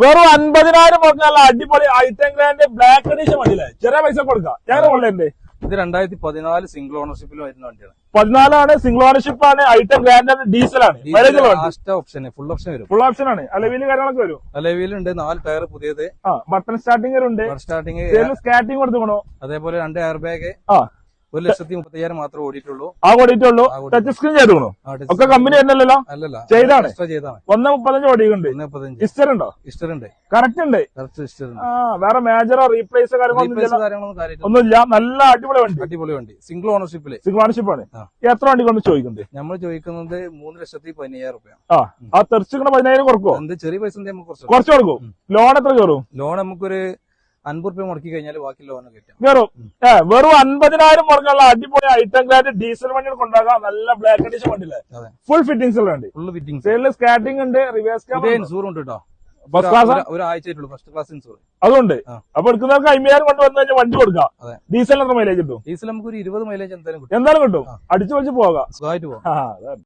വെറും അൻപതിനായിരം പറഞ്ഞാൽ അടിപൊളി ഐറ്റം ഗ്രാൻഡ് ബ്ലാക്ക് അഡീഷൻ വണ്ടിയില്ലേ? ചെറിയ പൈസ കൊടുക്കാം. ഞാൻ ഓൺലൈന്റെ ഇത് രണ്ടായിരത്തി പതിനാല് സിംഗിൾ ഓണർഷിപ്പിൽ വരുന്ന വണ്ടിയാണ്. പതിനാലാണ് സിംഗിൾ ഓണർഷിപ്പ് ആണ് ഐറ്റം ഗ്രാൻഡ് ഡീസൽ ആണ്. ലാസ്റ്റ് ഓപ്ഷൻ ഫുൾ ഓപ്ഷൻ വരും. ഫുൾ ഓപ്ഷൻ ആണ്. അലവിൽ കാര്യങ്ങളൊക്കെ വരും. അലവിലുണ്ട് നാല് ടയർ പുതിയത്. ബട്ടൺ സ്റ്റാർട്ടിംഗ് ഉണ്ട്. സ്റ്റാർട്ടിംഗ് സ്കാറ്റിംഗ് കൊടുത്തു അതേപോലെ രണ്ട് എയർ ബാഗ് ആ. ഒരു ലക്ഷത്തി മുപ്പത്തയ്യായിരം മാത്രമേ ഓടിയിട്ടുള്ളൂ. ആ ഓടിയിട്ടുള്ളൂ. ടച്ച് സ്ക്രീൻ ആ, ഒക്കെ കമ്പനി തന്നെയല്ലോ അല്ലല്ല ചെയ്താണ്. ചെയ്താണ് ഒന്ന് മുപ്പത്തഞ്ച് ഓടിയുണ്ട് ഇസ്റ്റർ ഉണ്ടോ? ഇസ്റ്റർ ഉണ്ട്. കറക്റ്റ് ഉണ്ട്. കറക്റ്റ് ഇസ്റ്റർ ഉണ്ട്. വേറെ മേജറോ റീപ്ലേസ് കാര്യങ്ങളൊന്നും ഒന്നുമില്ല. നല്ല അടിപൊളി വണ്ടി. അടിപൊളി വണ്ടി. സിംഗിൾ ഓണർഷിപ്പിൽ സിംഗിൾ ഓണർഷിപ്പ് ആണ്. എത്ര വണ്ടി കൊണ്ട് ചോദിക്കുന്നത് നമ്മൾ ചോദിക്കുന്നത് മൂന്ന് ലക്ഷത്തി പതിനയ്യായിരം റുപ്യ. ആ തെറിച്ചിക്കണ പതിനായിരം കുറക്കോ? എന്ത് ചെറിയ പൈസ കുറച്ച് കുറച്ച് കൊടുക്കും. ലോൺ എത്ര കയറും? ലോൺ നമുക്കൊരു അൻപത് രൂപ മുടക്കി കഴിഞ്ഞാൽ ബാക്കി ലോൺ കിട്ടും വെറും ഏഹ് വെറും അൻപതിനായിരം മുടക്കുള്ള അടിപൊളി ഐറ്റം ഗ്രാൻഡ് ഡീസൽ വണ്ടി കൊണ്ടാകാം നല്ല ബ്ലാക്ക് എഡിഷൻ വണ്ടിയില്ലേ? ഫുൾ ഫിറ്റിംഗ്സ് ഉള്ള വണ്ടി. ഫുൾ ഫിറ്റിംഗ്സ് സൈഡിൽ സ്കാറ്റിംഗ് ഉണ്ട് റിവേഴ്സ് ക്യാമറ ഇൻസൂർ ഉണ്ട്. കേട്ടോ ഫസ്റ്റ് ക്ലാസ് ആ? ഒരു- ഒരാഴ്ച ആയിട്ടുള്ളൂ ഫസ്റ്റ് ക്ലാസ് ഇൻസൂർ അതുകൊണ്ട്. അപ്പൊ എടുക്കുന്നവർക്ക് അമ്പതിനായിരം കൊണ്ട് വന്നു കഴിഞ്ഞാൽ വണ്ടി കൊടുക്കാം. ഡീസലിന് എത്ര മൈലേജ് കിട്ടും? ഡീസൽ നമുക്ക് ഒരു ഇരുപത് മൈലേജ് എന്തായാലും കിട്ടും. എന്തായാലും കിട്ടും. അടിച്ചു പൊളിച്ച് പോകാം. സുഖമായിട്ട് പോകാം.